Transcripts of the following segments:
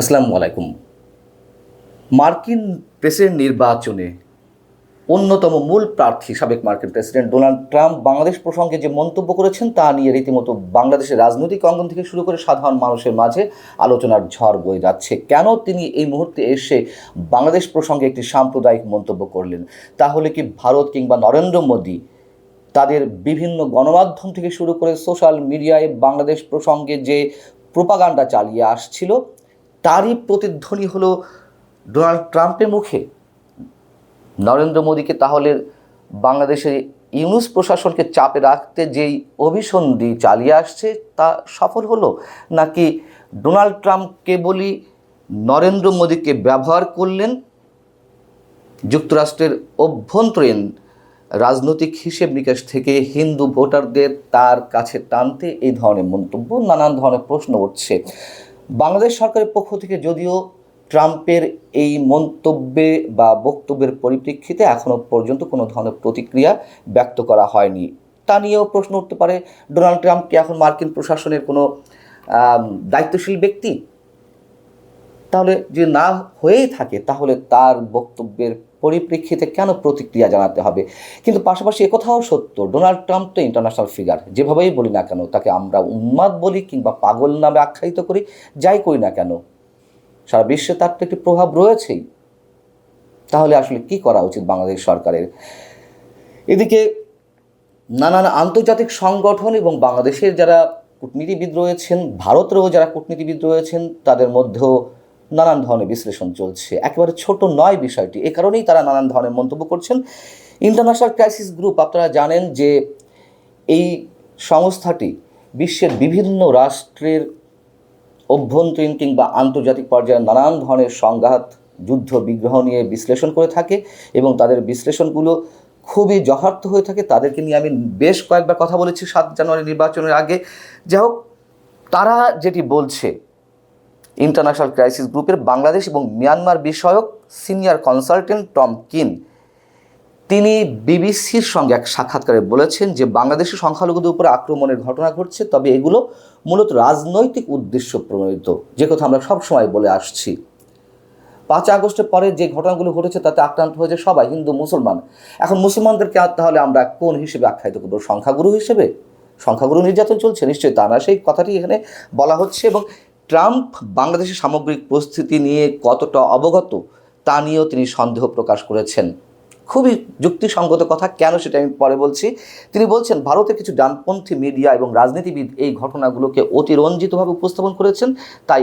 আসসালামু আলাইকুম। মার্কিন প্রেসিডেন্ট নির্বাচনে অন্যতম মূল প্রার্থী সাবেক মার্কিন প্রেসিডেন্ট ডোনাল্ড ট্রাম্প বাংলাদেশ প্রসঙ্গে যে মন্তব্য করেছেন তা নিয়ে রীতিমতো বাংলাদেশের রাজনৈতিক অঙ্গন থেকে শুরু করে সাধারণ মানুষের মাঝে আলোচনার ঝড় বয়ে যাচ্ছে। কেন তিনি এই মুহূর্তে এসে বাংলাদেশ প্রসঙ্গে একটি সাম্প্রদায়িক মন্তব্য করলেন? তাহলে কি ভারত কিংবা নরেন্দ্র মোদী তাদের বিভিন্ন গণমাধ্যম থেকে শুরু করে সোশ্যাল মিডিয়ায় বাংলাদেশ প্রসঙ্গে যে প্রোপাগান্ডা চালিয়ে আসছিল তারই প্রতিধ্বনি হলো ডোনাল্ড ট্রাম্পের মুখে। নরেন্দ্র মোদীকে তাহলে বাংলাদেশের ইউনুস প্রশাসনকে চাপে রাখতে যেই অভিসন্ধি চালিয়ে আসছে, তা সফল হলো? নাকি ডোনাল্ড ট্রাম্প কেবলই নরেন্দ্র মোদীকে ব্যবহার করলেন যুক্তরাষ্ট্রের অভ্যন্তরীণ রাজনৈতিক হিসেব নিকাশ থেকে হিন্দু ভোটারদের তার কাছে টানতে এই ধরনের মন্তব্য, নানান ধরনের প্রশ্ন উঠছে। বাংলাদেশ সরকারের পক্ষ থেকে যদিও ট্রাম্পের এই মন্তব্যে বা বক্তব্যের পরিপ্রেক্ষিতে এখনও পর্যন্ত কোনো ধরনের প্রতিক্রিয়া ব্যক্ত করা হয়নি। তা নিয়েও প্রশ্ন উঠতে পারে, ডোনাল্ড ট্রাম্প কি এখন মার্কিন প্রশাসনের কোনো দায়িত্বশীল ব্যক্তি? তাহলে যে না হয়েই থাকে, তাহলে তার বক্তব্যের পরিপ্রেক্ষিতে কেন প্রতিক্রিয়া জানাতে হবে? কিন্তু পাশাপাশি একথাও সত্য, ডোনাল্ড ট্রাম্প তো ইন্টারন্যাশনাল ফিগার। যেভাবেই বলি না কেন, তাকে আমরা উন্মাদ বলি কিংবা পাগল নামে আখ্যায়িত করি, যাই করি না কেন, সারা বিশ্বে তার তো একটি প্রভাব রয়েছেই। তাহলে আসলে কি করা উচিত বাংলাদেশ সরকারের? এদিকে নানান আন্তর্জাতিক সংগঠন এবং বাংলাদেশের যারা কূটনীতিবিদ রয়েছেন, ভারতেরও যারা কূটনীতিবিদ রয়েছেন, তাদের মধ্যেও নানান ধরনের বিশ্লেষণ চলছে। একেবারে ছোট নয় বিষয়টি। এ কারণেই তারা নানান ধরনের মন্তব্য করছেন। ইন্টারন্যাশনাল ক্রাইসিস গ্রুপ, আপনারা জানেন যে এই সংস্থাটি বিশ্বের বিভিন্ন রাষ্ট্রের অভ্যন্তরীণ কিংবা আন্তর্জাতিক পর্যায়ে নানান ধরনের সংঘাত, যুদ্ধ, বিগ্রহ নিয়ে বিশ্লেষণ করে থাকে এবং তাদের বিশ্লেষণগুলো খুবই যথার্থ হয়ে থাকে। তাদেরকে নিয়ে আমি বেশ কয়েকবার কথা বলেছি সাত জানুয়ারি নির্বাচনের আগে। যাই হোক, তারা যেটি বলছে ইন্টারন্যাশনাল ক্রাইসিস গ্রুপের বাংলাদেশ এবং মিয়ানমার বিষয়ক সিনিয়র কনসালটেন্ট টম কিন। তিনি বিবিসির সঙ্গে এক সাক্ষাৎকারে বলেছেন যে বাংলাদেশের সংখ্যালঘুদের উপরে আক্রমণের ঘটনা ঘটছে, তবে এগুলো মূলত রাজনৈতিক উদ্দেশ্য প্রণোদিত, যে কথা আমরা সবসময় বলে আসছি। পাঁচ আগস্টের পরে যে ঘটনাগুলো ঘটেছে, তাতে আক্রান্ত হয়েছে সবাই, হিন্দু, মুসলমান। এখন মুসলমানদেরকে তাহলে আমরা কোন হিসেবে আখ্যায়িত করব? সংখ্যাগুরু হিসেবে? সংখ্যাগুরু নির্যাতন চলছে? নিশ্চয়ই তা না। সেই কথাটি এখানে বলা হচ্ছে এবং ট্রাম্প বাংলাদেশের সামগ্রিক পরিস্থিতি নিয়ে কতটা অবগত, তা নিয়েও তিনি সন্দেহ প্রকাশ করেছেন। খুবই যুক্তিসঙ্গত কথা, কেন সেটা আমি পরে বলছি। তিনি বলছেন, ভারতের কিছু ডানপন্থী মিডিয়া এবং রাজনীতিবিদ এই ঘটনাগুলোকে অতিরঞ্জিতভাবে উপস্থাপন করেছেন, তাই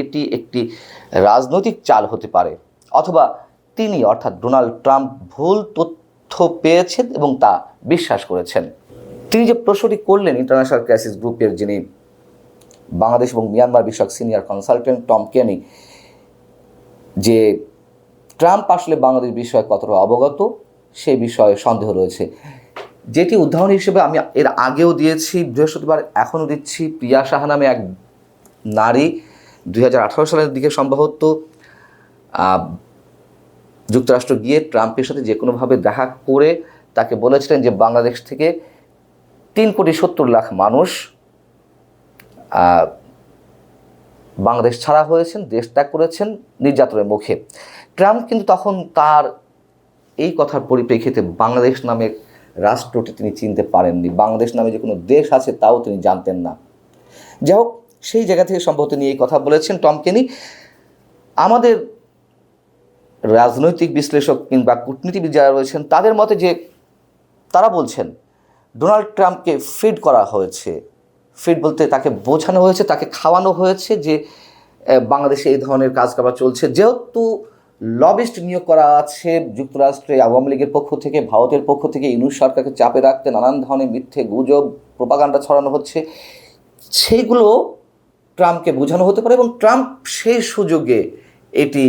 এটি একটি রাজনৈতিক চাল হতে পারে। অথবা তিনি, অর্থাৎ ডোনাল্ড ট্রাম্প, ভুল তথ্য পেয়েছেন এবং তা বিশ্বাস করেছেন। তিনি যে প্রশ্নটি করলেন, ইন্টারন্যাশনাল ক্রাইসিস গ্রুপের যিনি বাংলাদেশ এবং মিয়ানমার বিষয়ক সিনিয়র কনসালটেন্ট টম কেনি যে ট্রাম্প আসলে বাংলাদেশ বিষয়ে কতটা অবগত সে বিষয়ে সন্দেহ রয়েছে। যেটি উদাহরণ হিসেবে আমি এর আগেও দিয়েছি, বৃহস্পতিবার এখনও দিচ্ছি। প্রিয়া সাহা নামে এক নারী দুই হাজার আঠারো সালের দিকে সম্ভবত যুক্তরাষ্ট্র গিয়ে ট্রাম্পের সাথে যে কোনোভাবে দেখা করে তাকে বলেছিলেন যে বাংলাদেশ থেকে তিন কোটি সত্তর লাখ মানুষ বাংলাদেশ ছাড়া হয়েছেন দেশ ত্যাগ করেছেন নির্যাতনের মুখে। ট্রাম্প কিন্তু তখন তার এই কথার পরিপ্রেক্ষিতে বাংলাদেশ নামের রাষ্ট্রটি তিনি চিনতে পারেননি। বাংলাদেশ নামে যে কোনো দেশ আছে, তাও তিনি জানতেন না। যাই হোক, সেই জায়গা থেকে সম্ভবত নিয়ে এই কথা বলেছেন টম কেনি আমাদের রাজনৈতিক বিশ্লেষক কিংবা কূটনীতিবিদ যারা রয়েছেন, তাদের মতে যে তারা বলছেন, ডোনাল্ড ট্রাম্পকে ফিড করা হয়েছে। ফিড বলতে তাকে বোঝানো হয়েছে, তাকে খাওয়ানো হয়েছে যে বাংলাদেশে এই ধরনের কাজ কারবার চলছে। যেহেতু লবিস্ট নিয়োগ করা আছে, যুক্তরাষ্ট্রে আওয়ামী লীগের পক্ষ থেকে, ভারতের পক্ষ থেকে ইউনুস সরকারকে চাপে রাখতে নানান ধরনের মিথ্যে গুজব, প্রপাগান্ডা ছড়ানো হচ্ছে, সেইগুলো ট্রাম্পকে বোঝানো হতে পারে এবং ট্রাম্প সেই সুযোগে এটি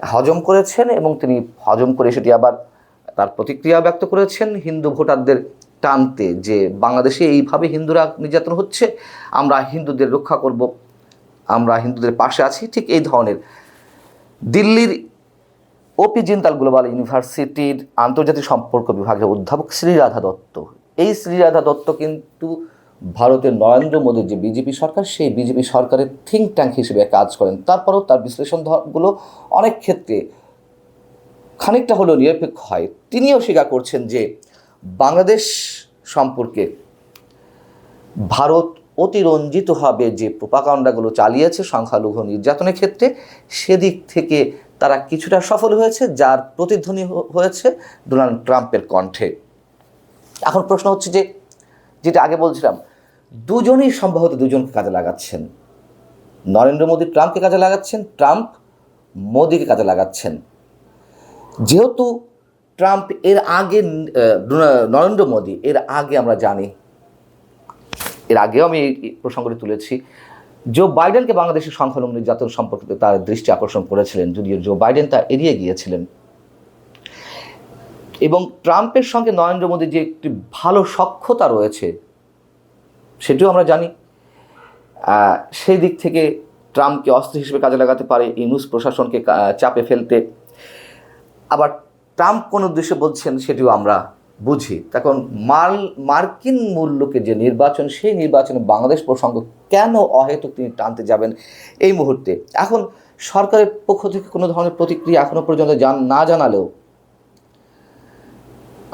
হজম করেছেন এবং তিনি হজম করে সেটি আবার তার প্রতিক্রিয়া ব্যক্ত করেছেন। হিন্দু ভোটারদের টানতে যে বাংলাদেশে এইভাবে হিন্দুরা নির্যাতন হচ্ছে, আমরা হিন্দুদের রক্ষা করব, আমরা হিন্দুদের পাশে আছি। ঠিক এই ধরনের দিল্লির ওপি জিন্দাল গ্লোবাল ইউনিভার্সিটির আন্তর্জাতিক সম্পর্ক বিভাগের অধ্যাপক শ্রীরাধা দত্ত। এই শ্রীরাধা দত্ত কিন্তু ভারতের নরেন্দ্র মোদীর যে বিজেপি সরকার, সেই বিজেপি সরকারের থিঙ্ক ট্যাঙ্ক হিসেবে কাজ করেন। তারপরেও তার বিশ্লেষণগুলো অনেক ক্ষেত্রে খানিকটা হলেও নিরপেক্ষ হয়। তিনিও স্বীকার করছেন যে বাংলাদেশ সম্পর্কে ভারত অতিরঞ্জিতভাবে যে প্রোপাকাণ্ডাগুলো চালিয়েছে সংখ্যালঘু নির্যাতনের ক্ষেত্রে, সেদিক থেকে তারা কিছুটা সফল হয়েছে, যার প্রতিধ্বনি হয়েছে ডোনাল্ড ট্রাম্পের কণ্ঠে। এখন প্রশ্ন হচ্ছে যে, যেটা আগে বলছিলাম, দুজনই সম্ভবত দুজনকে কাজে লাগাচ্ছেন। নরেন্দ্র মোদী ট্রাম্পকে কাজে লাগাচ্ছেন, ট্রাম্প মোদীকে কাজে লাগাচ্ছেন। যেহেতু ট্রাম্প এর আগে নরেন্দ্র মোদী এর আগে আমরা জানি, এর আগেও আমি এই প্রসঙ্গটি তুলেছি, জো বাইডেনকে বাংলাদেশের সংখ্যালঘু নির্যাতন সম্পর্কে তার দৃষ্টি আকর্ষণ করেছিলেন, যদিও জো বাইডেন তা এড়িয়ে গিয়েছিলেন। এবং ট্রাম্পের সঙ্গে নরেন্দ্র মোদীর যে একটি ভালো সক্ষতা রয়েছে, সেটিও আমরা জানি। সেই দিক থেকে ট্রাম্পকে অস্ত্র হিসেবে কাজে লাগাতে পারে ইউনুস প্রশাসনকে চাপে ফেলতে। আবার ট্রাম্প কোন উদ্দেশ্যে বলছেন সেটিও আমরা বুঝি। তখন মাল, মার্কিন মূল্যকে যে নির্বাচন, সেই নির্বাচনে বাংলাদেশ প্রসঙ্গ কেন অহেতুক তিনি টানতে যাবেন এই মুহূর্তে? এখন সরকারের পক্ষ থেকে কোনো ধরনের প্রতিক্রিয়া এখনও পর্যন্ত জান, না জানালেও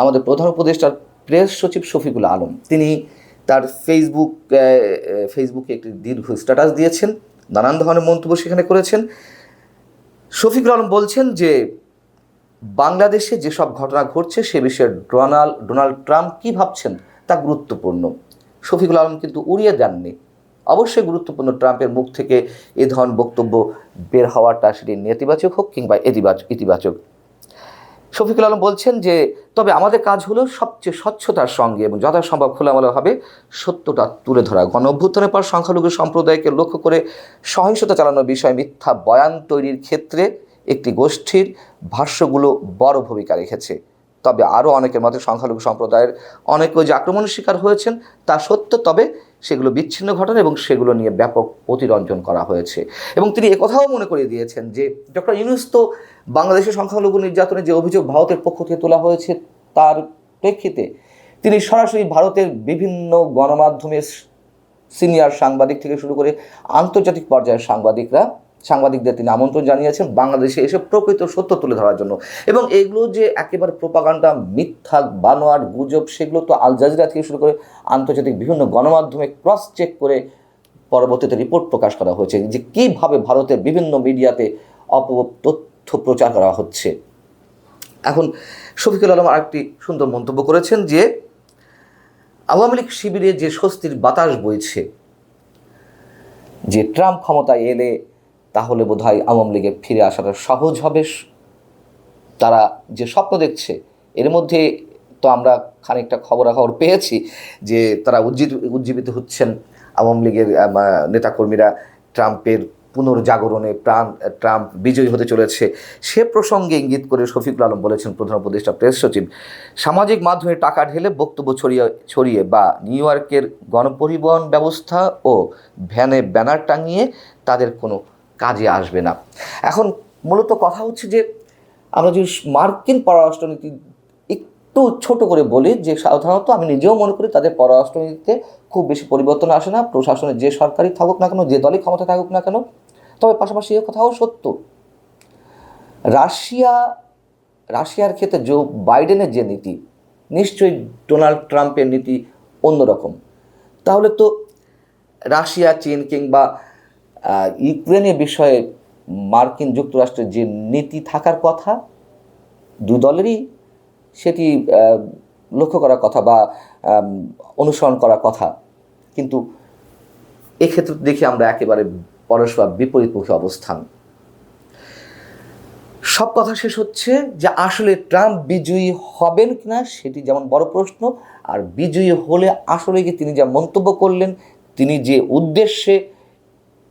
আমাদের প্রধান উপদেষ্টার প্রেস সচিব শফিকুল আলম, তিনি তার ফেসবুক ফেসবুকে একটি দীর্ঘ স্ট্যাটাস দিয়েছেন, নানান ধরনের মন্তব্য সেখানে করেছেন। শফিকুল আলম বলছেন যে বাংলাদেশে যেসব ঘটনা ঘটছে, সে বিষয়ে ডোনাল্ড ডোনাল্ড ট্রাম্প কী ভাবছেন তা গুরুত্বপূর্ণ। শফিকুল আলম কিন্তু উড়িয়ে দেননি। অবশ্যই গুরুত্বপূর্ণ ট্রাম্পের মুখ থেকে এ ধরনের বক্তব্য বের হওয়াটা সেটি নেতিবাচক হোক কিংবা ইতিবাচক ইতিবাচক। শফিকুল আলম বলছেন যে, তবে আমাদের কাজ হলো সবচেয়ে স্বচ্ছতার সঙ্গে এবং যথাসম্ভব খোলামেলাভাবে সত্যটা তুলে ধরা। গণ অভ্যুত্থানের পর সংখ্যালঘু সম্প্রদায়কে লক্ষ্য করে সহিংসতা চালানোর বিষয়ে মিথ্যা বয়ান তৈরির ক্ষেত্রে একটি গোষ্ঠীর ভাষ্যগুলো বড় ভূমিকা রেখেছে। তবে আরও অনেকের মতে সংখ্যালঘু সম্প্রদায়ের অনেকেও যে আক্রমণের শিকার হয়েছেন, তা সত্য তবে সেগুলো বিচ্ছিন্ন ঘটনা এবং সেগুলো নিয়ে ব্যাপক অতিরঞ্জন করা হয়েছে। এবং তিনি একথাও মনে করিয়ে দিয়েছেন যে, ডক্টর ইউনুস তো বাংলাদেশের সংখ্যালঘু নির্যাতনের যে অভিযোগ ভারতের পক্ষ থেকে তোলা হয়েছে, তার প্রেক্ষিতে তিনি সরাসরি ভারতের বিভিন্ন গণমাধ্যমের সিনিয়র সাংবাদিক থেকে শুরু করে আন্তর্জাতিক পর্যায়ের সাংবাদিকরা সাংবাদিকদের তিনি আমন্ত্রণ জানিয়েছেন বাংলাদেশে এসে প্রকৃত সত্য তুলে ধরার জন্য। এবং এগুলো যে একেবারে প্রোপাগান্ডা, মিথ্যা বানোয়ার গুজব, সেগুলো তো আল জাজিরা থেকে শুরু করে আন্তর্জাতিক বিভিন্ন গণমাধ্যমে ক্রস চেক করে পরবর্তীতে রিপোর্ট প্রকাশ করা হয়েছে যে কীভাবে ভারতের বিভিন্ন মিডিয়াতে অপ তথ্য প্রচার করা হচ্ছে। এখন শফিকুল আলম আরেকটি সুন্দর মন্তব্য করেছেন যে, আওয়ামী লীগ শিবিরে যে স্বস্তির বাতাস বইছে, যে ট্রাম্প ক্ষমতায় এলে তাহলে বোধহয় আওয়ামী লীগে ফিরে আসাটা সহজ হবে। তারা যে স্বপ্ন দেখছে, এর মধ্যে তো আমরা খানিকটা খবরাখবর পেয়েছি যে তারা উজ্জীব, উজ্জীবিত হচ্ছেন আওয়ামী লীগের নেতাকর্মীরা। ট্রাম্পের পুনর্জাগরণে প্রাণ, ট্রাম্প বিজয়ী হতে চলেছে। সে প্রসঙ্গে ইঙ্গিত করে শফিকুল আলম বলেছেন প্রধান উপদেষ্টা, প্রেস সচিব, সামাজিক মাধ্যমে টাকা ঢেলে বক্তব্য ছড়িয়ে ছড়িয়ে বা নিউ ইয়র্কের গণপরিবহন ব্যবস্থা ও ভ্যানে ব্যানার টাঙিয়ে তাদের কোনো কাজে আসবে না। এখন মূলত কথা হচ্ছে যে, আমরা যদি মার্কিন পররাষ্ট্রনীতি একটু ছোট করে বলি, যে সাধারণত আমি নিজেও মনে করি তাদের পররাষ্ট্রনীতিতে খুব বেশি পরিবর্তন আসে না। প্রশাসনে যে সরকারই থাকুক না কেন, যে দলই ক্ষমতা থাকুক না কেন, তবে পাশাপাশি এ কথাও সত্য। রাশিয়া, রাশিয়ার ক্ষেত্রে জো বাইডেনের যে নীতি, নিশ্চয়ই ডোনাল্ড ট্রাম্পের নীতি অন্যরকম। তাহলে তো রাশিয়া, চীন কিংবা ইউক্রেনের বিষয়ে মার্কিন যুক্তরাষ্ট্রের যে নীতি থাকার কথা, দু দলেরই সেটি লক্ষ্য করার কথা বা অনুসরণ করার কথা। কিন্তু এক্ষেত্রে দেখি আমরা একেবারে পরস্পর বিপরীতমুখী অবস্থান। সব কথা শেষ হচ্ছে যে আসলে ট্রাম্প বিজয়ী হবেন কিনা সেটি যেমন বড় প্রশ্ন, আর বিজয়ী হলে আসলে কি তিনি যা মন্তব্য করলেন, তিনি যে উদ্দেশ্যে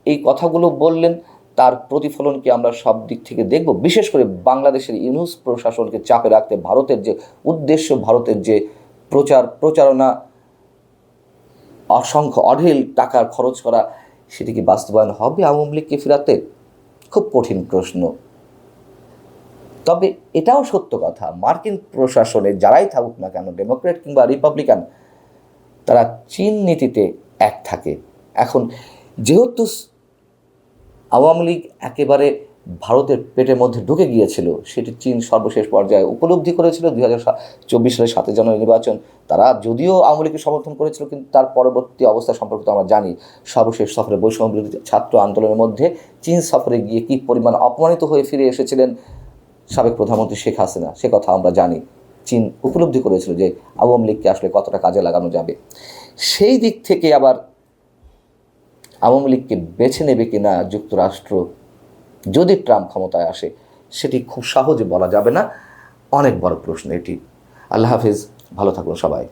এই কথাগুলো বললেন, তার প্রতিফলন কি আমরা সব দিক থেকে দেখব। বিশেষ করে বাংলাদেশের ইউনুস প্রশাসনকে চাপে রাখতে ভারতের যে উদ্দেশ্য, ভারতের যে প্রচার প্রচারণা, অসংখ্য অঢেল টাকার খরচ করা, সেটি কি বাস্তবায়ন হবে আওয়ামী লীগকে ফেরাতে? খুব কঠিন প্রশ্ন। তবে এটাও সত্য কথা, মার্কিন প্রশাসনে যারাই থাকুক না কেন ডেমোক্রেট কিংবা রিপাবলিকান, তারা চীন নীতিতে এক থাকে। এখন যেহেতু আওয়ামী লীগ একেবারে ভারতের পেটের মধ্যে ঢুকে গিয়েছিল, সেটি চীন সর্বশেষ পর্যায়ে উপলব্ধি করেছিল। দুই হাজার চব্বিশ সালের সাতই জানুয়ারি নির্বাচন, তারা যদিও আওয়ামী লীগকে সমর্থন করেছিল, কিন্তু তার পরবর্তী অবস্থা সম্পর্কে আমরা জানি। সর্বশেষ সফরে বৈষম্য বিরোধী ছাত্র আন্দোলনের মধ্যে চীন সফরে গিয়ে কী পরিমাণ অপমানিত হয়ে ফিরে এসেছিলেন সাবেক প্রধানমন্ত্রী শেখ হাসিনা, সে কথা আমরা জানি। চীন উপলব্ধি করেছিল যে আওয়ামী লীগকে আসলে কতটা কাজে লাগানো যাবে। সেই দিক থেকে আবার আওয়ামী লীগকে বেছে নেবে কি না যুক্তরাষ্ট্র, যদি ট্রাম্প ক্ষমতায় আসে, সেটি খুব সহজে বলা যাবে না। অনেক বড় প্রশ্ন এটি। আল্লাহ হাফিজ, ভালো থাকুন সবাই।